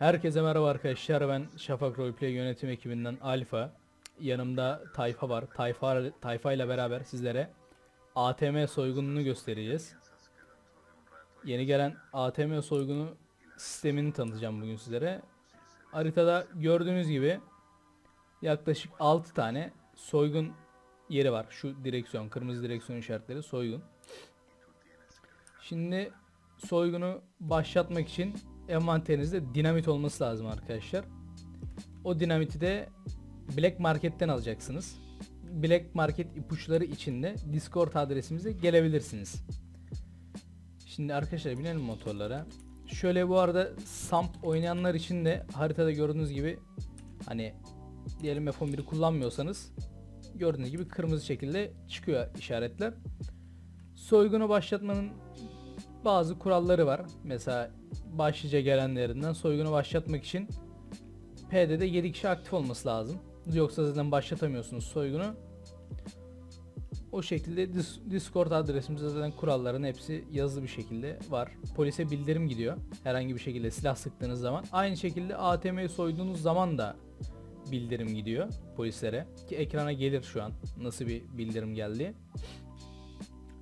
Herkese merhaba arkadaşlar ben Şafak Roleplay yönetim ekibinden Alfa. Yanımda Tayfa var. Tayfa, Tayfa ile beraber sizlere ATM soygununu göstereceğiz. Yeni gelen ATM soygunu sistemini tanıtacağım bugün sizlere. Haritada gördüğünüz gibi yaklaşık 6 tane soygun yeri var. Şu direksiyon, kırmızı direksiyon işaretleri soygun. Şimdi soygunu başlatmak için envanterinizde dinamit olması lazım arkadaşlar. O dinamiti de Black Market'ten alacaksınız. Black Market ipuçları içinde Discord adresimize gelebilirsiniz. Şimdi arkadaşlar binelim motorlara. Şöyle bu arada Samp oynayanlar için de haritada gördüğünüz gibi hani diyelim F11'i kullanmıyorsanız gördüğünüz gibi kırmızı şekilde çıkıyor işaretler. Soygunu başlatmanın bazı kuralları var. Mesela başlıca gelenlerinden soygunu başlatmak için PD'de 7 kişi aktif olması lazım. Yoksa zaten başlatamıyorsunuz soygunu. O şekilde Dis- Discord adresimizde zaten kuralların hepsi yazılı bir şekilde var. Polise bildirim gidiyor. Herhangi bir şekilde silah sıktığınız zaman. Aynı şekilde ATM'yi soyduğunuz zaman da bildirim gidiyor polislere. Ki ekrana gelir şu an nasıl bir bildirim geldi.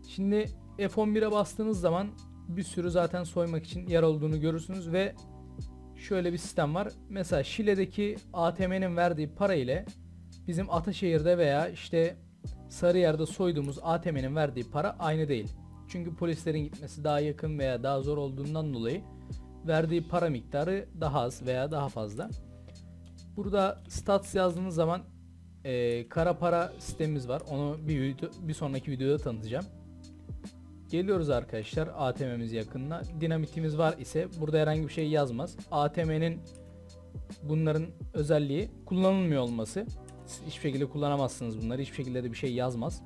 Şimdi F11'e bastığınız zaman bir sürü zaten soymak için yer olduğunu görürsünüz ve şöyle bir sistem var. Mesela Şile'deki ATM'nin verdiği para ile bizim Ataşehir'de veya işte Sarıyer'de soyduğumuz ATM'nin verdiği para aynı değil. Çünkü polislerin gitmesi daha yakın veya daha zor olduğundan dolayı verdiği para miktarı daha az veya daha fazla. Burada stats yazdığınız zaman eee, kara para sistemimiz var. Onu bir, video, bir sonraki videoda tanıtacağım. Geliyoruz arkadaşlar ATM'miz yakınına. Dinamitimiz var ise burada herhangi bir şey yazmaz. ATM'nin bunların özelliği kullanılmıyor olması. Siz hiçbir şekilde kullanamazsınız bunları. Hiçbir şekilde de bir şey yazmaz.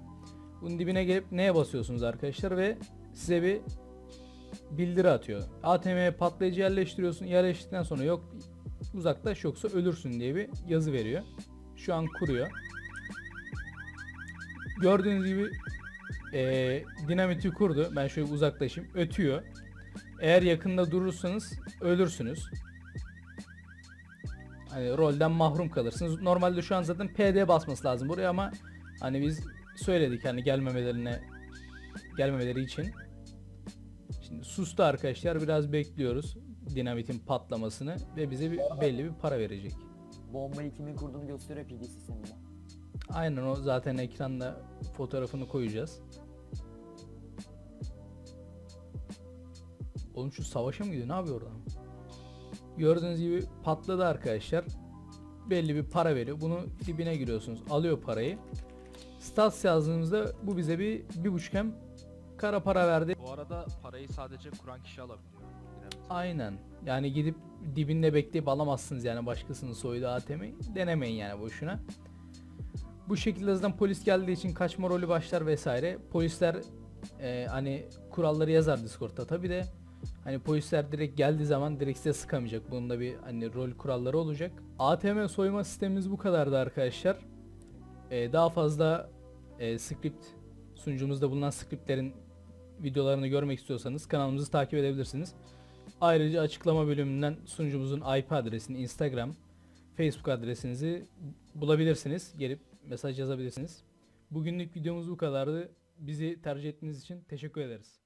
Bunun dibine gelip neye basıyorsunuz arkadaşlar ve size bir bildiri atıyor. ATM'ye patlayıcı yerleştiriyorsun. Yerleştirdikten sonra yok uzaklaş yoksa ölürsün diye bir yazı veriyor. Şu an kuruyor. Gördüğünüz gibi eee, dinamiti kurdu. Ben şöyle uzaklaşayım. Ötüyor. Eğer yakında durursanız ölürsünüz. Hani rolden mahrum kalırsınız. Normalde şu an zaten PD basması lazım buraya ama hani biz söyledik hani gelmemelerine gelmemeleri için. Şimdi sustu arkadaşlar biraz bekliyoruz dinamitin patlamasını ve bize bir, belli bir para verecek. Bombayı kimin kurduğunu gösteriyor PD sisteminde. Aynen o zaten ekranda fotoğrafını koyacağız. Oğlum şu savaşa mı gidiyor? Ne yapıyor orada? Gördüğünüz gibi patladı arkadaşlar. Belli bir para veriyor. Bunu dibine giriyorsunuz. Alıyor parayı. Stats yazdığımızda bu bize bir bir buçuk hem kara para verdi. Bu arada parayı sadece kuran kişi alabiliyor. Aynen. Yani gidip dibinde bekleyip alamazsınız yani başkasının soyduğu ATM'yi. Denemeyin yani boşuna. Bu şekilde zaten polis geldiği için kaçma rolü başlar vesaire. Polisler e, hani kuralları yazar Discord'da tabi de hani polisler direkt geldiği zaman direkt size sıkamayacak. Bunun bir hani rol kuralları olacak. ATM soyma sistemimiz bu kadardı arkadaşlar. E, daha fazla e, script sunucumuzda bulunan scriptlerin videolarını görmek istiyorsanız kanalımızı takip edebilirsiniz. Ayrıca açıklama bölümünden sunucumuzun IP adresini, Instagram, Facebook adresinizi bulabilirsiniz. Gelip mesaj yazabilirsiniz. Bugünlük videomuz bu kadardı. Bizi tercih ettiğiniz için teşekkür ederiz.